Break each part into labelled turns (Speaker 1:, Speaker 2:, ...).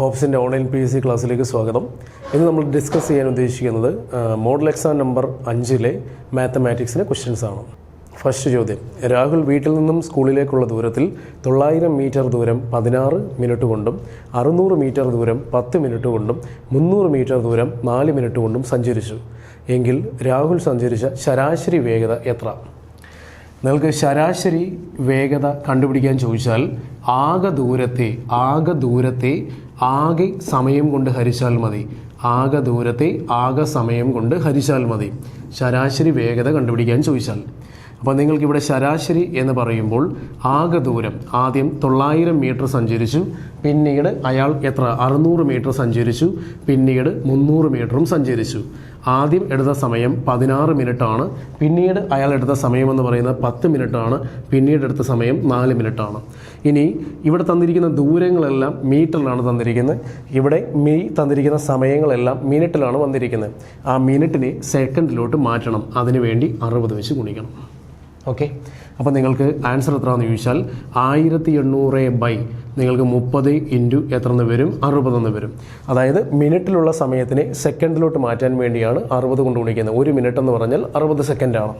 Speaker 1: ഹോപ്സിന്റെ online P S C ക്ലാസ്സിലേക്ക് സ്വാഗതം. ഇന്ന് നമ്മൾ ഡിസ്കസ് ചെയ്യാൻ ഉദ്ദേശിക്കുന്നത് മോഡൽ എക്സാം നമ്പർ അഞ്ചിലെ മാത്തമാറ്റിക്സിലെ ക്വസ്റ്റ്യൻസ് ആണ്. ഫസ്റ്റ് ചോദ്യം രാഹുൽ വീട്ടിൽ നിന്നും സ്കൂളിലേക്കുള്ള ദൂരത്തിൽ തൊള്ളായിരം മീറ്റർ ദൂരം പതിനാറ് മിനിറ്റ് കൊണ്ടും അറുന്നൂറ് മീറ്റർ ദൂരം പത്ത് മിനിറ്റ് കൊണ്ടും മുന്നൂറ് മീറ്റർ ദൂരം നാല് മിനിറ്റ് കൊണ്ടും സഞ്ചരിച്ചു. എങ്കിൽ രാഹുൽ സഞ്ചരിച്ച ശരാശരി വേഗത എത്ര? നിങ്ങൾക്ക് ശരാശരി വേഗത കണ്ടുപിടിക്കാൻ ചോദിച്ചാൽ ആകെ ദൂരത്തെ ആകെ ദൂരത്തെ ആകെ സമയം കൊണ്ട് ഹരിച്ചാൽ മതി. ആകെ ദൂരത്തെ ആകെ സമയം കൊണ്ട് ഹരിച്ചാൽ മതി. ശരാശരി വേഗത കണ്ടുപിടിക്കാൻ ചോദിച്ചാൽ. അപ്പോൾ നിങ്ങൾക്കിവിടെ ശരാശരി എന്ന് പറയുമ്പോൾ ആകെ ദൂരം ആദ്യം തൊള്ളായിരം മീറ്റർ സഞ്ചരിച്ചു പിന്നീട് അയാൾ എത്ര? അറുന്നൂറ് മീറ്റർ സഞ്ചരിച്ചു പിന്നീട് മുന്നൂറ് മീറ്ററും സഞ്ചരിച്ചു. ആദ്യം എടുത്ത സമയം പതിനാറ് മിനിറ്റാണ് പിന്നീട് അയാൾ എടുത്ത സമയം എന്ന് പറയുന്നത് പത്ത് മിനിറ്റാണ് പിന്നീട് എടുത്ത സമയം നാല് മിനിറ്റാണ്. ഇനി ഇവിടെ തന്നിരിക്കുന്ന ദൂരങ്ങളെല്ലാം മീറ്ററിലാണ് തന്നിരിക്കുന്നത്. ഇവിടെ മീ തന്നിരിക്കുന്ന സമയങ്ങളെല്ലാം മിനിറ്റിലാണ് വന്നിരിക്കുന്നത്. ആ മിനിറ്റിനെ സെക്കൻഡിലോട്ട് മാറ്റണം അതിനുവേണ്ടി അറുപത് വെച്ച് ഗുണിക്കണം. ഓക്കെ അപ്പോൾ നിങ്ങൾക്ക് ആൻസർ എത്രയാണെന്ന് ചോദിച്ചാൽ ആയിരത്തി എണ്ണൂറ് ബൈ നിങ്ങൾക്ക് മുപ്പത് ഇന്റു എത്ര എന്ന് വരും? അറുപതെന്ന് വരും. അതായത് മിനിറ്റിലുള്ള സമയത്തിനെ സെക്കൻഡിലോട്ട് മാറ്റാൻ വേണ്ടിയാണ് അറുപത് കൊണ്ട് ഗുണിക്കുന്നത്. ഒരു മിനിറ്റ് എന്ന് പറഞ്ഞാൽ അറുപത് സെക്കൻഡാണ്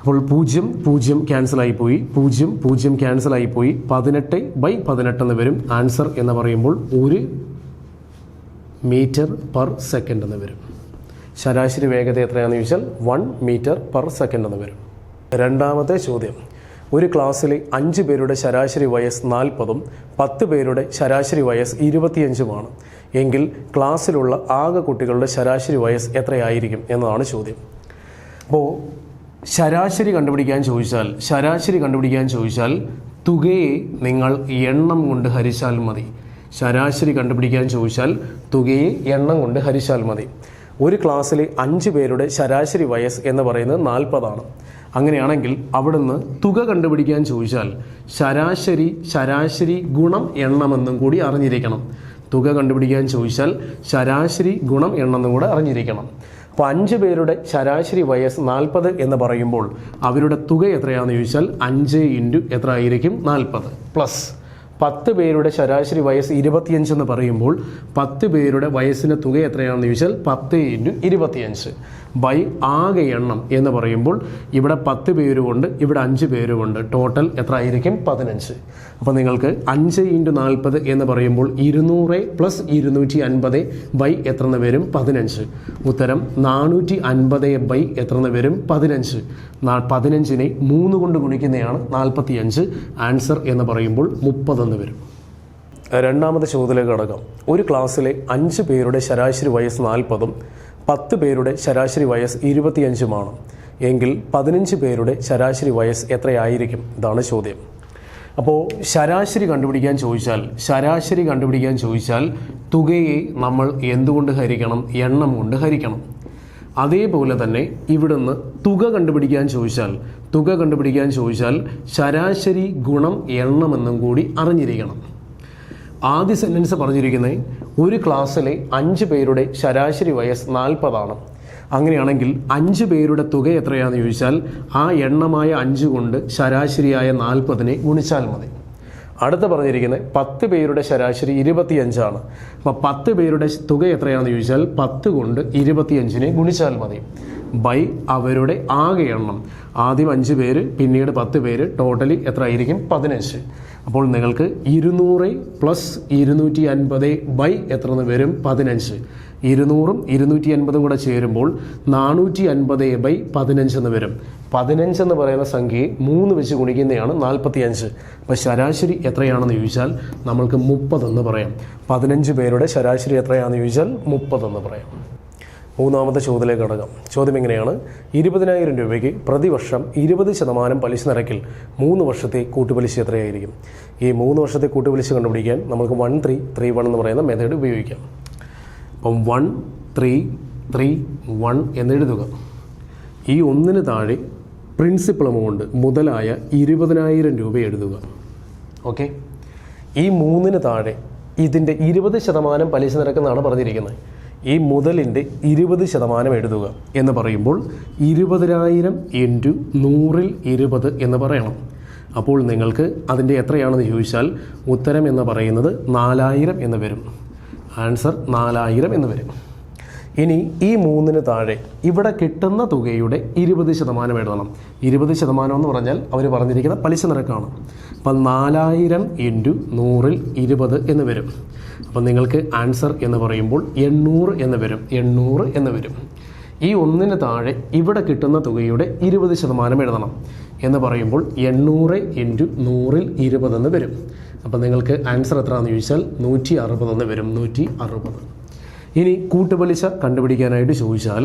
Speaker 1: അപ്പോൾ പൂജ്യം പൂജ്യം ക്യാൻസലായി പോയി. പൂജ്യം പൂജ്യം ക്യാൻസലായി പോയി. പതിനെട്ട് ബൈ പതിനെട്ട് എന്ന് വരും. ആൻസർ എന്ന് പറയുമ്പോൾ ഒരു മീറ്റർ പെർ സെക്കൻഡ് എന്ന് വരും. ശരാശരി വേഗത എത്രയാണെന്ന് ചോദിച്ചാൽ വൺ മീറ്റർ പെർ സെക്കൻഡ് എന്ന് വരും. രണ്ടാമത്തെ ചോദ്യം. ഒരു ക്ലാസ്സിലെ അഞ്ച് പേരുടെ ശരാശരി വയസ്സ് നാൽപ്പതും പത്ത് പേരുടെ ശരാശരി വയസ്സ് ഇരുപത്തിയഞ്ചുമാണ്. എങ്കിൽ ക്ലാസ്സിലുള്ള ആകെ കുട്ടികളുടെ ശരാശരി വയസ്സ് എത്രയായിരിക്കും എന്നതാണ് ചോദ്യം. അപ്പോൾ ശരാശരി കണ്ടുപിടിക്കാൻ ചോദിച്ചാൽ ശരാശരി കണ്ടുപിടിക്കാൻ ചോദിച്ചാൽ തുകയെ നിങ്ങൾ എണ്ണം കൊണ്ട് ഹരിച്ചാൽ മതി. ശരാശരി കണ്ടുപിടിക്കാൻ ചോദിച്ചാൽ തുകയെ എണ്ണം കൊണ്ട് ഹരിച്ചാൽ മതി. ഒരു ക്ലാസ്സിലെ അഞ്ച് പേരുടെ ശരാശരി വയസ്സ് എന്ന് പറയുന്നത് നാൽപ്പതാണ്. അങ്ങനെയാണെങ്കിൽ അവിടുന്ന് തുക കണ്ടുപിടിക്കാൻ ചോദിച്ചാൽ ശരാശരി ശരാശരി ഗുണം എണ്ണമെന്നും കൂടി അറിഞ്ഞിരിക്കണം. തുക കണ്ടുപിടിക്കാൻ ചോദിച്ചാൽ ശരാശരി ഗുണം എണ്ണമെന്നും കൂടെ അറിഞ്ഞിരിക്കണം. അപ്പോൾ അഞ്ച് പേരുടെ ശരാശരി വയസ്സ് നാൽപ്പത് എന്ന് പറയുമ്പോൾ അവരുടെ തുക എത്രയാണെന്ന് ചോദിച്ചാൽ അഞ്ച് ഇന്റു എത്ര ആയിരിക്കും നാൽപ്പത്. പ്ലസ്. പത്ത് പേരുടെ ശരാശരി വയസ്സ് ഇരുപത്തിയഞ്ച് എന്ന് പറയുമ്പോൾ പത്ത് പേരുടെ വയസ്സിന്റെ തുക എത്രയാണെന്ന് ചോദിച്ചാൽ പത്ത് ഇന്റു ഇരുപത്തിയഞ്ച്. ബൈ ആകെ എണ്ണം എന്ന് പറയുമ്പോൾ ഇവിടെ പത്ത് പേരുമുണ്ട് ഇവിടെ അഞ്ച് പേരുമുണ്ട് ടോട്ടൽ എത്ര ആയിരിക്കും പതിനഞ്ച്. അപ്പോൾ നിങ്ങൾക്ക് അഞ്ച് ഇന്റു നാൽപ്പത് എന്ന് പറയുമ്പോൾ ഇരുന്നൂറ് പ്ലസ് ഇരുന്നൂറ്റി അൻപത് ബൈ എത്ര വരും? പതിനഞ്ച്. ഉത്തരം നാനൂറ്റി അൻപത് ബൈ എത്ര വരും? പതിനഞ്ച്. പതിനഞ്ചിനെ മൂന്ന് കൊണ്ട് ഗുണിക്കുന്നതാണ് നാൽപ്പത്തി അഞ്ച് ആൻസർ എന്ന് പറയുമ്പോൾ മുപ്പതെന്ന് വരും. രണ്ടാമത്തെ ചോദ്യത്തിലേക്ക് കടക്കാം. ഒരു ക്ലാസ്സിലെ അഞ്ച് പേരുടെ ശരാശരി വയസ്സ് നാൽപ്പതും പത്ത് പേരുടെ ശരാശരി വയസ്സ് ഇരുപത്തിയഞ്ചുമാണ്. എങ്കിൽ പതിനഞ്ച് പേരുടെ ശരാശരി വയസ്സ് എത്രയായിരിക്കും? ഇതാണ് ചോദ്യം. അപ്പോൾ ശരാശരി കണ്ടുപിടിക്കാൻ ചോദിച്ചാൽ ശരാശരി കണ്ടുപിടിക്കാൻ ചോദിച്ചാൽ തുകയെ നമ്മൾ എന്തുകൊണ്ട് ഹരിക്കണം? എണ്ണം കൊണ്ട് ഹരിക്കണം. അതേപോലെ തന്നെ ഇവിടുന്ന് തുക കണ്ടുപിടിക്കാൻ ചോദിച്ചാൽ തുക കണ്ടുപിടിക്കാൻ ചോദിച്ചാൽ ശരാശരി ഗുണം എണ്ണമെന്നും കൂടി അറിഞ്ഞിരിക്കണം. ആദ്യ സെന്റൻസ് പറഞ്ഞിരിക്കുന്നത് ഒരു ക്ലാസ്സിലെ അഞ്ച് പേരുടെ ശരാശരി വയസ്സ് നാൽപ്പതാണ്. അങ്ങനെയാണെങ്കിൽ അഞ്ച് പേരുടെ തുക എത്രയാണെന്ന് ചോദിച്ചാൽ ആ എണ്ണമായ അഞ്ച് കൊണ്ട് ശരാശരിയായ നാൽപ്പതിനെ ഗുണിച്ചാൽ മതി. അടുത്ത പറഞ്ഞിരിക്കുന്നത് പത്ത് പേരുടെ ശരാശരി ഇരുപത്തിയഞ്ചാണ്. അപ്പോൾ പത്ത് പേരുടെ തുക എത്രയാണെന്ന് ചോദിച്ചാൽ പത്ത് കൊണ്ട് ഇരുപത്തിയഞ്ചിനെ ഗുണിച്ചാൽ മതി. ബൈ അവരുടെ ആകെ എണ്ണം. ആദ്യം അഞ്ച് പേര് പിന്നീട് പത്ത് പേര് ടോട്ടലി എത്ര ആയിരിക്കും? പതിനഞ്ച്. അപ്പോൾ നിങ്ങൾക്ക് ഇരുന്നൂറ് പ്ലസ് ഇരുന്നൂറ്റി അൻപത് ബൈ എത്ര വരും? പതിനഞ്ച്. ഇരുന്നൂറും ഇരുന്നൂറ്റി അൻപതും കൂടെ ചേരുമ്പോൾ നാനൂറ്റി അൻപത് ബൈ പതിനഞ്ച് എന്ന് വരും. പതിനഞ്ച് എന്ന് പറയുന്ന സംഖ്യയെ മൂന്ന് വെച്ച് ഗുണിക്കുന്നതാണ് നാൽപ്പത്തി അഞ്ച് അപ്പോൾ ശരാശരി എത്രയാണെന്ന് ചോദിച്ചാൽ നമ്മൾക്ക് മുപ്പതെന്ന് പറയാം. പതിനഞ്ച് പേരുടെ ശരാശരി എത്രയാണെന്ന് ചോദിച്ചാൽ മുപ്പതെന്ന് പറയാം. മൂന്നാമത്തെ ചോദ്യത്തിലേക്ക് കടക്കാം ചോദ്യം എങ്ങനെയാണ്? ഇരുപതിനായിരം രൂപയ്ക്ക് പ്രതിവർഷം ഇരുപത് ശതമാനം പലിശ നിരക്കിൽ മൂന്ന് വർഷത്തെ കൂട്ടുപലിശ എത്രയായിരിക്കും? ഈ മൂന്ന് വർഷത്തെ കൂട്ടുപലിശ കണ്ടുപിടിക്കാൻ നമുക്ക് വൺ ത്രീ ത്രീ വൺ എന്ന് പറയുന്ന മെത്തേഡ് ഉപയോഗിക്കാം. അപ്പം വൺ ത്രീ ത്രീ വൺ എന്നെഴുതുക ഈ ഒന്നിന് താഴെ പ്രിൻസിപ്പൾ എമൗണ്ട് മുതലായ ഇരുപതിനായിരം രൂപ എഴുതുക. ഓക്കെ ഈ മൂന്നിന് താഴെ ഇതിന്റെ ഇരുപത് ശതമാനം പലിശ നിരക്കെന്നാണ് പറഞ്ഞിരിക്കുന്നത്. ഈ മുതലിന്റെ ഇരുപത് ശതമാനം എഴുതുക എന്ന് പറയുമ്പോൾ ഇരുപതിനായിരം ഇന്റു നൂറിൽ ഇരുപത് എന്ന് പറയണം. അപ്പോൾ നിങ്ങൾക്ക് അതിന്റെ എത്രയാണെന്ന് ചോദിച്ചാൽ ഉത്തരം എന്ന് പറയുന്നത് നാലായിരം എന്ന് വരും. ആൻസർ നാലായിരം എന്ന് വരും. ഇനി ഈ മൂന്നിന് താഴെ ഇവിടെ കിട്ടുന്ന തുകയുടെ ഇരുപത് ശതമാനം എഴുതണം. ഇരുപത് ശതമാനം എന്ന് പറഞ്ഞാൽ അവർ പറഞ്ഞിരിക്കുന്ന പലിശ നിരക്കാണ്. അപ്പം നാലായിരം ഇന്റു നൂറിൽ ഇരുപത് എന്ന് വരും. അപ്പം നിങ്ങൾക്ക് ആൻസർ എന്ന് പറയുമ്പോൾ എണ്ണൂറ് എന്ന് വരും എണ്ണൂറ് എന്ന് വരും. ഈ ഒന്നിന് താഴെ ഇവിടെ കിട്ടുന്ന തുകയുടെ ഇരുപത് ശതമാനം എഴുതണം എന്ന് പറയുമ്പോൾ എണ്ണൂറ് ഇന്റു നൂറിൽ ഇരുപതെന്ന് വരും. അപ്പം നിങ്ങൾക്ക് ആൻസർ എത്രയാണെന്ന് ചോദിച്ചാൽ നൂറ്റി അറുപതെന്ന് വരും നൂറ്റി അറുപത്. ഇനി കൂട്ടുപലിശ കണ്ടുപിടിക്കാനായിട്ട് ചോദിച്ചാൽ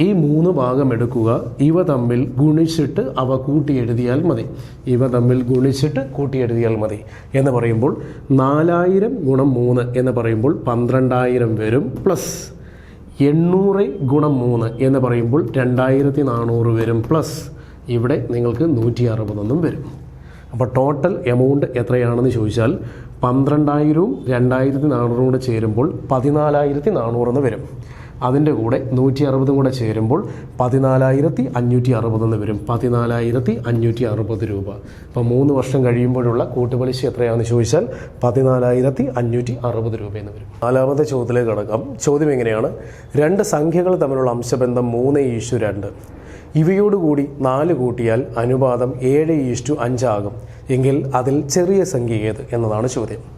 Speaker 1: ഈ മൂന്ന് ഭാഗം എടുക്കുക. ഇവ തമ്മിൽ ഗുണിച്ചിട്ട് അവ കൂട്ടിയെഴുതിയാൽ മതി. ഇവ തമ്മിൽ ഗുണിച്ചിട്ട് കൂട്ടിയെഴുതിയാൽ മതി എന്ന് പറയുമ്പോൾ നാലായിരം ഗുണം മൂന്ന് എന്ന് പറയുമ്പോൾ പന്ത്രണ്ടായിരം വരും പ്ലസ് എണ്ണൂറ് ഗുണം മൂന്ന് എന്ന് പറയുമ്പോൾ രണ്ടായിരത്തി നാനൂറ് വരും പ്ലസ് ഇവിടെ നിങ്ങൾക്ക് നൂറ്റി അറുപതൊന്നും വരും. അപ്പോൾ ടോട്ടൽ എമൗണ്ട് എത്രയാണെന്ന് ചോദിച്ചാൽ പന്ത്രണ്ടായിരവും രണ്ടായിരത്തി നാനൂറും കൂടെ ചേരുമ്പോൾ പതിനാലായിരത്തി നാനൂറെന്ന് വരും. അതിന്റെ കൂടെ നൂറ്റി അറുപതും കൂടെ ചേരുമ്പോൾ പതിനാലായിരത്തി അഞ്ഞൂറ്റി അറുപതെന്ന് വരും. പതിനാലായിരത്തി അഞ്ഞൂറ്റി അറുപത് രൂപ. അപ്പോൾ മൂന്ന് വർഷം കഴിയുമ്പോഴുള്ള കൂട്ടുപലിശ എത്രയാണെന്ന് ചോദിച്ചാൽ പതിനാലായിരത്തി അഞ്ഞൂറ്റി അറുപത് രൂപയെന്ന് വരും. നാലാമത്തെ ചോദ്യത്തിലേക്ക് കടക്കാം. ചോദ്യം എങ്ങനെയാണ്? രണ്ട് സംഖ്യകൾ തമ്മിലുള്ള അംശബന്ധം മൂന്ന് ഈശു രണ്ട്. ഇവയോടുകൂടി നാല് കൂട്ടിയാൽ അനുപാതം ഏഴ് ഈസ്റ്റു അഞ്ചാകും. എങ്കിൽ അതിൽ ചെറിയ സംഖ്യ ഏത് എന്നതാണ് ചോദ്യം.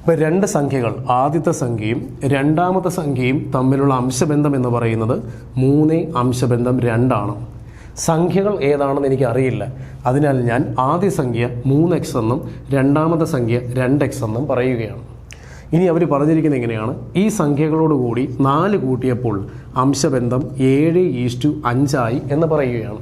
Speaker 1: ഇപ്പം രണ്ട് സംഖ്യകൾ ആദ്യത്തെ സംഖ്യയും രണ്ടാമത്തെ സംഖ്യയും തമ്മിലുള്ള അംശബന്ധം എന്ന് പറയുന്നത് മൂന്ന് അംശബന്ധം രണ്ടാണ്. സംഖ്യകൾ ഏതാണെന്ന് എനിക്ക് അറിയില്ല അതിനാൽ ഞാൻ ആദ്യ സംഖ്യ മൂന്ന് എക്സ് എന്നും രണ്ടാമത്തെ സംഖ്യ രണ്ട് എക്സ് എന്നും പറയുകയാണ്. ഇനി അവർ പറഞ്ഞിരിക്കുന്നത് എങ്ങനെയാണ്? ഈ സംഖ്യകളോടുകൂടി നാല് കൂട്ടിയപ്പോൾ അംശബന്ധം ഏഴ് ഈസ്റ്റു അഞ്ചായി എന്ന് പറയുകയാണ്.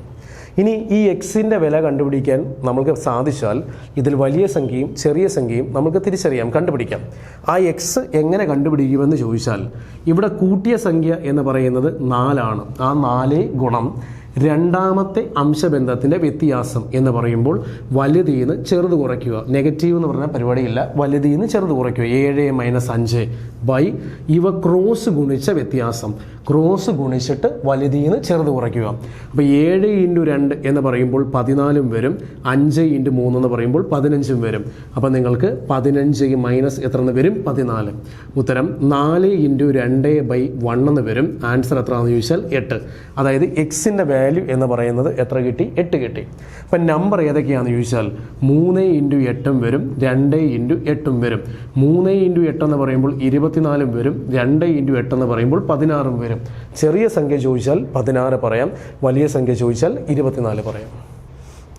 Speaker 1: ഇനി ഈ എക്സിന്റെ വില കണ്ടുപിടിക്കാൻ നമ്മൾക്ക് സാധിച്ചാൽ ഇതിൽ വലിയ സംഖ്യയും ചെറിയ സംഖ്യയും നമുക്ക് തിരിച്ചറിയാം കണ്ടുപിടിക്കാം. ആ എക്സ് എങ്ങനെ കണ്ടുപിടിക്കുമെന്ന് ചോദിച്ചാൽ ഇവിടെ കൂട്ടിയ സംഖ്യ എന്ന് പറയുന്നത് നാലാണ്. ആ നാല് ഗുണം രണ്ടാമത്തെ അംശബന്ധത്തിന്റെ വ്യത്യാസം എന്ന് പറയുമ്പോൾ വലുതിൽ നിന്ന് ചെറുത് കുറയ്ക്കുക. നെഗറ്റീവ് എന്ന് പറഞ്ഞ പരിപാടിയില്ല. വലുതിൽ നിന്ന് ചെറുത് കുറയ്ക്കുക. ഏഴ് മൈനസ് അഞ്ച് ബൈ ഇവ ക്രോസ് ഗുണിച്ച വ്യത്യാസം. ക്രോസ് ഗുണിച്ചിട്ട് വലുതിൽ നിന്ന് ചെറുത് കുറയ്ക്കുക. അപ്പോൾ ഏഴ് ഇന്റു രണ്ട് എന്ന് പറയുമ്പോൾ പതിനാലും വരും. അഞ്ച് ഇന്റു മൂന്ന് എന്ന് പറയുമ്പോൾ പതിനഞ്ചും വരും. അപ്പോൾ നിങ്ങൾക്ക് പതിനഞ്ച് മൈനസ് എത്ര എന്ന് വരും? പതിനാല്. ഉത്തരം നാല് ഇന്റു രണ്ട് ബൈ വൺ എന്ന് വരും. ആൻസർ എത്രയാണെന്ന് ചോദിച്ചാൽ എട്ട്. അതായത് എക്സിന്റെ വാല്യൂ എന്ന് പറയുന്നത് എത്ര കിട്ടി? എട്ട് കിട്ടി. അപ്പം നമ്പർ ഏതൊക്കെയാണെന്ന് ചോദിച്ചാൽ മൂന്ന് ഇന്റു എട്ടും വരും രണ്ട് ഇന്റു എട്ടും വരും. മൂന്ന് ഇന്റു എട്ടെന്ന് പറയുമ്പോൾ ഇരുപത്തിനാലും വരും രണ്ട് ഇന്റു എട്ടെന്ന് പറയുമ്പോൾ പതിനാറും വരും. ചെറിയ സംഖ്യ ചോദിച്ചാൽ പതിനാറ് പറയാം വലിയ സംഖ്യ ചോദിച്ചാൽ ഇരുപത്തിനാല് പറയാം.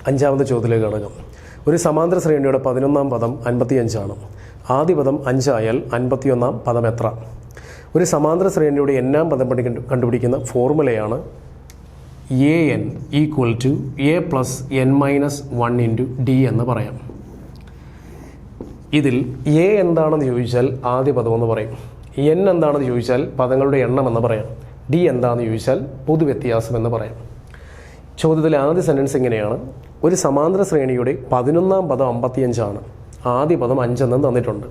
Speaker 1: അഞ്ചാമത്തെ ചോദ്യത്തിലേക്ക് കടക്കാം ഒരു സമാന്തര ശ്രേണിയുടെ പതിനൊന്നാം പദം അൻപത്തിയഞ്ചാണ്. ആദ്യ പദം അഞ്ചായാൽ അൻപത്തിയൊന്നാം പദം എത്ര? ഒരു സമാന്തര ശ്രേണിയുടെ എന്നാം പദം കണ്ടുപിടിക്കുന്ന ഫോർമുലയാണ് A N equal to A plus N minus one into D എന്ന് പറയാം. ഇതിൽ എ എന്താണെന്ന് ചോദിച്ചാൽ ആദ്യ പദമെന്ന് പറയും. എൻ എന്താണെന്ന് ചോദിച്ചാൽ പദങ്ങളുടെ എണ്ണം എന്ന് പറയാം. ഡി എന്താണെന്ന് ചോദിച്ചാൽ പൊതുവ്യത്യാസം എന്ന് പറയാം. ചോദ്യത്തിലെ ആദ്യ സെന്റൻസ് ഇങ്ങനെയാണ് ഒരു സമാന്തര ശ്രേണിയുടെ പതിനൊന്നാം പദം അമ്പത്തിയഞ്ചാണ്. ആദ്യ പദം അഞ്ചെന്ന് തന്നിട്ടുണ്ട്.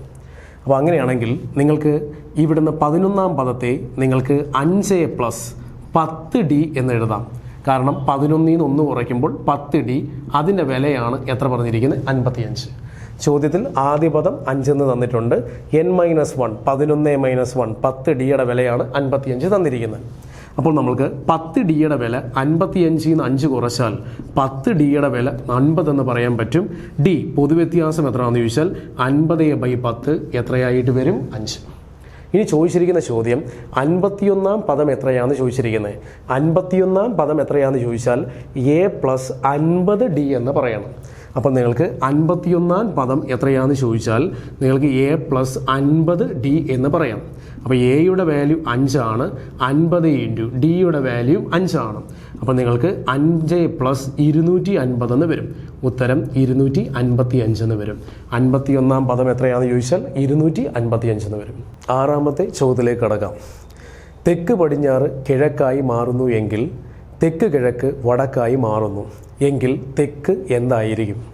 Speaker 1: അപ്പോൾ അങ്ങനെയാണെങ്കിൽ നിങ്ങൾക്ക് ഇവിടുന്ന് പതിനൊന്നാം പദത്തെ നിങ്ങൾക്ക് അഞ്ച് പ്ലസ് പത്ത് ഡി എന്ന് എഴുതാം. കാരണം പതിനൊന്നിൽ നിന്ന് ഒന്ന് കുറയ്ക്കുമ്പോൾ പത്ത് ഡി അതിന്റെ വിലയാണ് എത്ര പറഞ്ഞിരിക്കുന്നത്? അൻപത്തിയഞ്ച്. ചോദ്യത്തിൽ ആദ്യ പദം അഞ്ചെന്ന് തന്നിട്ടുണ്ട്. എൻ മൈനസ് വൺ പതിനൊന്ന് മൈനസ് വൺ പത്ത് ഡിയുടെ വിലയാണ് അൻപത്തിയഞ്ച് തന്നിരിക്കുന്നത്. അപ്പോൾ നമ്മൾക്ക് പത്ത് ഡിയുടെ വില അൻപത്തിയഞ്ചിൽ നിന്ന് അഞ്ച് കുറച്ചാൽ പത്ത് ഡിയുടെ വില അൻപത് എന്ന് പറയാൻ പറ്റും. ഡി പൊതുവ്യത്യാസം എത്രയാണെന്ന് ചോദിച്ചാൽ അൻപത് ബൈ പത്ത് എത്രയായിട്ട് വരും? അഞ്ച്. ഇനി ചോദിച്ചിരിക്കുന്ന ചോദ്യം അൻപത്തിയൊന്നാം പദം എത്രയാണെന്ന് ചോദിച്ചിരിക്കുന്നത്? അൻപത്തിയൊന്നാം പദം എത്രയാണെന്ന് ചോദിച്ചാൽ എ പ്ലസ് അൻപത് ഡി എന്ന് പറയണം. അപ്പം നിങ്ങൾക്ക് അൻപത്തിയൊന്നാം പദം എത്രയാണെന്ന് ചോദിച്ചാൽ നിങ്ങൾക്ക് എ പ്ലസ് അൻപത് ഡി എന്ന് പറയാം. അപ്പോൾ എയുടെ വാല്യൂ അഞ്ചാണ് അൻപത് ഇന്റു ഡിയുടെ വാല്യൂ അഞ്ചാണ്. അപ്പോൾ നിങ്ങൾക്ക് അഞ്ച് പ്ലസ് ഇരുന്നൂറ്റി അൻപത് എന്ന് വരും. ഉത്തരം ഇരുന്നൂറ്റി അൻപത്തി അഞ്ചെന്ന് വരും. അൻപത്തിയൊന്നാം പദം എത്രയാണെന്ന് ചോദിച്ചാൽ ഇരുന്നൂറ്റി അൻപത്തി അഞ്ചെന്ന് വരും. ആറാമത്തെ ചോദ്യത്തിലേക്ക് കടക്കാം. തെക്ക് പടിഞ്ഞാറ് കിഴക്കായി മാറുന്നു എങ്കിൽ തെക്ക് കിഴക്ക് വടക്കായി മാറുന്നു. എങ്കിൽ തെക്ക് എന്തായിരിക്കും?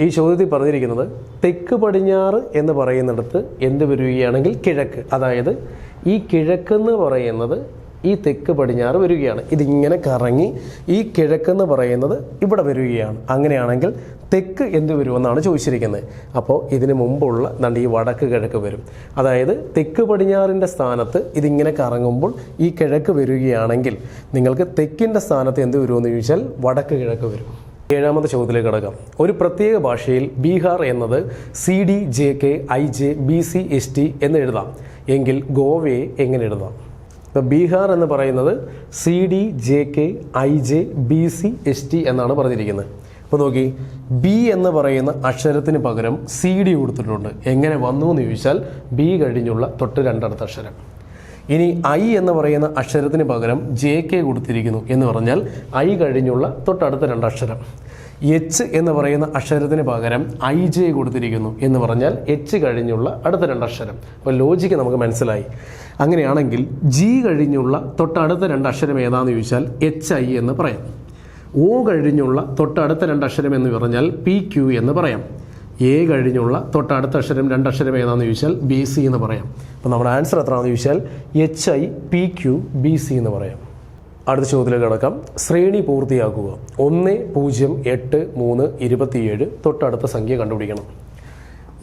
Speaker 1: ഈ ചോദ്യത്തിൽ പറഞ്ഞിരിക്കുന്നത് തെക്ക് പടിഞ്ഞാറ് എന്ന് പറയുന്നിടത്ത് എന്ത് വരികയാണെങ്കിൽ കിഴക്ക്. അതായത് ഈ കിഴക്ക് എന്ന് പറയുന്നത് ഈ തെക്ക് പടിഞ്ഞാറ് വരികയാണ്. ഇതിങ്ങനെ കറങ്ങി ഈ കിഴക്കെന്ന് പറയുന്നത് ഇവിടെ വരികയാണ്. അങ്ങനെയാണെങ്കിൽ തെക്ക് എന്ത് വരുമെന്നാണ് ചോദിച്ചിരിക്കുന്നത്. അപ്പോൾ ഇതിന് മുമ്പുള്ള ദണ്ട് ഈ വടക്ക് കിഴക്ക് വരും. അതായത് തെക്ക് പടിഞ്ഞാറിന്റെ സ്ഥാനത്ത് ഇതിങ്ങനെ കറങ്ങുമ്പോൾ ഈ കിഴക്ക് വരികയാണെങ്കിൽ നിങ്ങൾക്ക് തെക്കിന്റെ സ്ഥാനത്ത് എന്ത് വരുമെന്ന് ചോദിച്ചാൽ വടക്ക് കിഴക്ക് വരും. ഏഴാമത്തെ ചോദ്യത്തിലേക്ക് കടക്കാം. ഒരു പ്രത്യേക ഭാഷയിൽ ബീഹാർ എന്നത് C D J K I J B C S T എന്ന് എഴുതാം. എങ്കിൽ ഗോവയെ എങ്ങനെ എഴുതാം? ബീഹാർ എന്ന് പറയുന്നത് C D J K I J B C S T എന്നാണ് പറഞ്ഞിരിക്കുന്നത്. അപ്പോൾ നോക്കി ബി എന്ന് പറയുന്ന അക്ഷരത്തിന് പകരം സി ഡി കൊടുത്തിട്ടുണ്ട്. എങ്ങനെ വന്നു എന്ന് ചോദിച്ചാൽ ബി കഴിഞ്ഞുള്ള തൊട്ട് രണ്ടടുത്ത അക്ഷരം. ഇനി ഐ എന്ന് പറയുന്ന അക്ഷരത്തിന് പകരം ജെ കെ കൊടുത്തിരിക്കുന്നു എന്ന് പറഞ്ഞാൽ ഐ കഴിഞ്ഞുള്ള തൊട്ടടുത്ത രണ്ടക്ഷരം എച്ച് എന്ന് പറയുന്ന അക്ഷരത്തിന് പകരം ഐ ജെ കൊടുത്തിരിക്കുന്നു എന്ന് പറഞ്ഞാൽ എച്ച് കഴിഞ്ഞുള്ള അടുത്ത രണ്ടക്ഷരം അപ്പോൾ ലോജിക്ക് നമുക്ക് മനസ്സിലായി. അങ്ങനെയാണെങ്കിൽ ജി കഴിഞ്ഞുള്ള തൊട്ടടുത്ത രണ്ടക്ഷരം ഏതാണെന്ന് ചോദിച്ചാൽ എച്ച് ഐ എന്ന് പറയാം. ഒ കഴിഞ്ഞുള്ള തൊട്ടടുത്ത രണ്ടക്ഷരം എന്ന് പറഞ്ഞാൽ പി ക്യു എന്ന് പറയാം. എ കഴിഞ്ഞുള്ള തൊട്ടടുത്ത അക്ഷരം രണ്ടക്ഷരം ഏതാണെന്ന് ചോദിച്ചാൽ ബി സി എന്ന് പറയാം. അപ്പോൾ നമ്മുടെ ആൻസർ എത്രയാണെന്ന് ചോദിച്ചാൽ H I P Q B C എന്ന് പറയാം. അടുത്ത ചോദ്യത്തിലേക്ക് കിടക്കാം. ശ്രേണി പൂർത്തിയാക്കുക. ഒന്ന് പൂജ്യം എട്ട് മൂന്ന് ഇരുപത്തിയേഴ് തൊട്ടടുത്ത സംഖ്യ കണ്ടുപിടിക്കണം.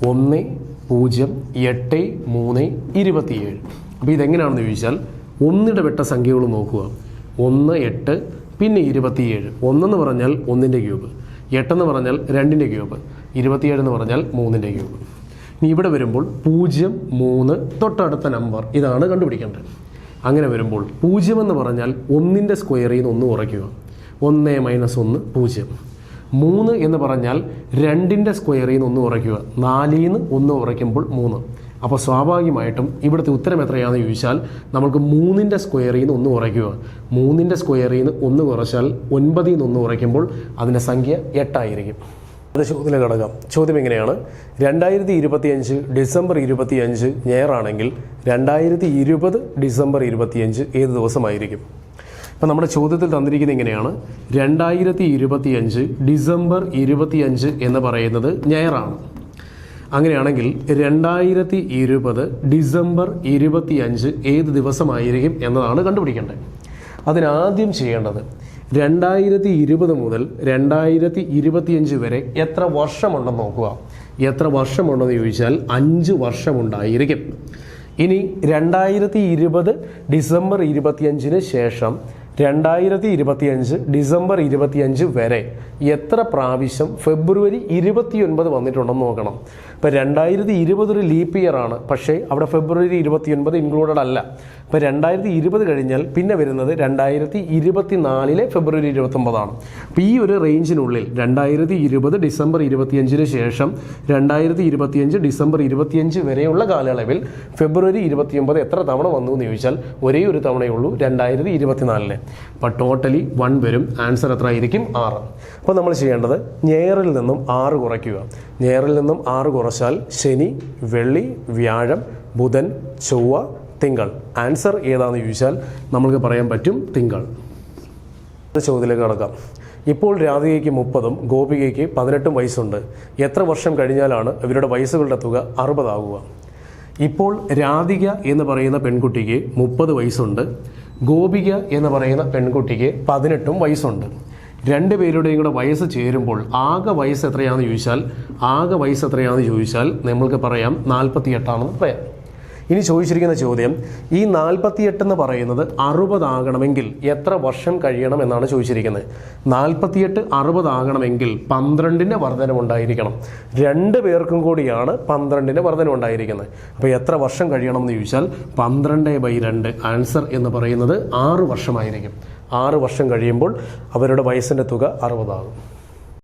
Speaker 1: ഒന്ന് പൂജ്യം എട്ട് മൂന്ന് ഇരുപത്തിയേഴ്. അപ്പോൾ ഇതെങ്ങനെയാണെന്ന് ചോദിച്ചാൽ ഒന്നിടപെട്ട സംഖ്യകൾ നോക്കുക. ഒന്ന് എട്ട് പിന്നെ ഇരുപത്തിയേഴ്. ഒന്നെന്ന് പറഞ്ഞാൽ ഒന്നിന്റെ ക്യൂബ് എട്ടെന്ന് പറഞ്ഞാൽ രണ്ടിന്റെ ക്യൂബ് ഇരുപത്തിയേഴ് എന്ന് പറഞ്ഞാൽ മൂന്നിന്റെ ക്യൂബ്. ഇനി ഇവിടെ വരുമ്പോൾ പൂജ്യം മൂന്ന് തൊട്ടടുത്ത നമ്പർ ഇതാണ് കണ്ടുപിടിക്കേണ്ടത്. അങ്ങനെ വരുമ്പോൾ പൂജ്യം എന്ന് പറഞ്ഞാൽ ഒന്നിന്റെ സ്ക്വയറിൽ നിന്ന് ഒന്ന് കുറയ്ക്കുക. ഒന്ന് മൈനസ് ഒന്ന് പൂജ്യം. മൂന്ന് എന്ന് പറഞ്ഞാൽ രണ്ടിന്റെ സ്ക്വയറിൽ നിന്ന് ഒന്ന് കുറയ്ക്കുക. നാലിൽ നിന്ന് ഒന്ന് കുറയ്ക്കുമ്പോൾ മൂന്ന്. അപ്പോൾ സ്വാഭാവികമായിട്ടും ഇവിടുത്തെ ഉത്തരം എത്രയാണെന്ന് ചോദിച്ചാൽ നമുക്ക് മൂന്നിന്റെ സ്ക്വയറിൽ നിന്ന് ഒന്ന് കുറയ്ക്കുക. മൂന്നിന്റെ സ്ക്വയറിൽ നിന്ന് ഒന്ന് കുറച്ചാൽ ഒൻപതിൽ നിന്ന് ഒന്ന് കുറയ്ക്കുമ്പോൾ അതിന്റെ സംഖ്യ എട്ടായിരിക്കും. അത് ചോദ്യം ഘടകം. ചോദ്യം എങ്ങനെയാണ് രണ്ടായിരത്തി ഇരുപത്തിയഞ്ച് ഡിസംബർ ഇരുപത്തിയഞ്ച് ഞായറാണെങ്കിൽ രണ്ടായിരത്തി ഇരുപത് ഡിസംബർ ഇരുപത്തിയഞ്ച് ഏത് ദിവസമായിരിക്കും? ഇപ്പം നമ്മുടെ ചോദ്യത്തിൽ തന്നിരിക്കുന്നത് ഇങ്ങനെയാണ്. രണ്ടായിരത്തി ഇരുപത്തിയഞ്ച് ഡിസംബർ ഇരുപത്തിയഞ്ച് എന്ന് പറയുന്നത് ഞായറാണ്. അങ്ങനെയാണെങ്കിൽ രണ്ടായിരത്തി ഇരുപത് ഡിസംബർ ഇരുപത്തിയഞ്ച് ഏത് ദിവസമായിരിക്കും എന്നതാണ് കണ്ടുപിടിക്കേണ്ടത്. അതിനാദ്യം ചെയ്യേണ്ടത് രണ്ടായിരത്തി ഇരുപത് മുതൽ രണ്ടായിരത്തി ഇരുപത്തിയഞ്ച് വരെ എത്ര വർഷമുണ്ടെന്ന് നോക്കുക. എത്ര വർഷമുണ്ടെന്ന് ചോദിച്ചാൽ അഞ്ച് വർഷമുണ്ടായിരിക്കും. ഇനി രണ്ടായിരത്തി ഇരുപത് ഡിസംബർ ഇരുപത്തിയഞ്ചിന് ശേഷം രണ്ടായിരത്തി ഇരുപത്തിയഞ്ച് ഡിസംബർ ഇരുപത്തിയഞ്ച് വരെ എത്ര പ്രാവശ്യം ഫെബ്രുവരി ഇരുപത്തിയൊൻപത് വന്നിട്ടുണ്ടെന്ന് നോക്കണം. ഇപ്പം രണ്ടായിരത്തി ഇരുപത് ഒരു ലീപ്പ് ഇയർ ആണ് പക്ഷേ അവിടെ ഫെബ്രുവരി ഇരുപത്തിയൊൻപത് ഇൻക്ലൂഡഡ് അല്ല. ഇപ്പം രണ്ടായിരത്തി ഇരുപത് കഴിഞ്ഞാൽ പിന്നെ വരുന്നത് രണ്ടായിരത്തി ഇരുപത്തി നാലിലെ ഫെബ്രുവരി ഇരുപത്തൊമ്പതാണ്. അപ്പോൾ ഈ ഒരു റേഞ്ചിനുള്ളിൽ രണ്ടായിരത്തി ഇരുപത് ഡിസംബർ ഇരുപത്തിയഞ്ചിന് ശേഷം രണ്ടായിരത്തി ഇരുപത്തിയഞ്ച് ഡിസംബർ ഇരുപത്തിയഞ്ച് വരെയുള്ള കാലയളവിൽ ഫെബ്രുവരി ഇരുപത്തിയൊമ്പത് എത്ര തവണ വന്നു എന്ന് ചോദിച്ചാൽ ഒരേ ഒരു തവണയേ ഉള്ളൂ രണ്ടായിരത്തി ഇരുപത്തിനാലിന്. അപ്പോൾ ടോട്ടലി വൺ വരും. ആൻസർ എത്ര ആയിരിക്കും ആറ്. അപ്പോൾ നമ്മൾ ചെയ്യേണ്ടത് ഞേറിൽ നിന്നും ആറ് കുറയ്ക്കുക. ഞേറിൽ നിന്നും ആറ് കുറച്ചാൽ ശനി വെള്ളി വ്യാഴം ബുധൻ ചൊവ്വ തിങ്കൾ. ആൻസർ ഏതാണെന്ന് ചോദിച്ചാൽ നമുക്ക് പറയാൻ പറ്റും തിങ്കൾ. ചോദ്യത്തിലേക്ക് കടക്കാം. ഇപ്പോൾ രാധികയ്ക്ക് മുപ്പതും ഗോപികയ്ക്ക് പതിനെട്ടും വയസ്സുണ്ട്. എത്ര വർഷം കഴിഞ്ഞാലാണ് ഇവരുടെ വയസ്സുകളുടെ തുക അറുപതാകുക ഇപ്പോൾ രാധിക എന്ന് പറയുന്ന പെൺകുട്ടിക്ക് മുപ്പത് വയസ്സുണ്ട്. ഗോപിക എന്ന് പറയുന്ന പെൺകുട്ടിക്ക് പതിനെട്ടും വയസ്സുണ്ട്. രണ്ട് പേരുടെയും കൂടെ വയസ്സ് ചേരുമ്പോൾ ആകെ വയസ്സ് എത്രയാണെന്ന് ചോദിച്ചാൽ ആകെ വയസ്സ് എത്രയാണെന്ന് ചോദിച്ചാൽ നമ്മൾക്ക് പറയാം നാൽപ്പത്തി എട്ടാണെന്ന് പറയാം. ഇനി ചോദിച്ചിരിക്കുന്ന ചോദ്യം ഈ നാൽപ്പത്തിയെട്ട് എന്ന് പറയുന്നത് അറുപതാകണമെങ്കിൽ എത്ര വർഷം കഴിയണം എന്നാണ് ചോദിച്ചിരിക്കുന്നത്. നാൽപ്പത്തിയെട്ട് അറുപതാകണമെങ്കിൽ പന്ത്രണ്ടിന്റെ വർധനമുണ്ടായിരിക്കണം രണ്ട് പേർക്കും കൂടിയാണ് പന്ത്രണ്ടിന്റെ വർധനമുണ്ടായിരിക്കുന്നത് അപ്പോൾ എത്ര വർഷം കഴിയണം എന്ന് ചോദിച്ചാൽ പന്ത്രണ്ട് ബൈ രണ്ട് ആൻസർ എന്ന് പറയുന്നത് ആറ് വർഷമായിരിക്കും. ആറ് വർഷം കഴിയുമ്പോൾ അവരുടെ വയസ്സിന്റെ തുക അറുപതാകും.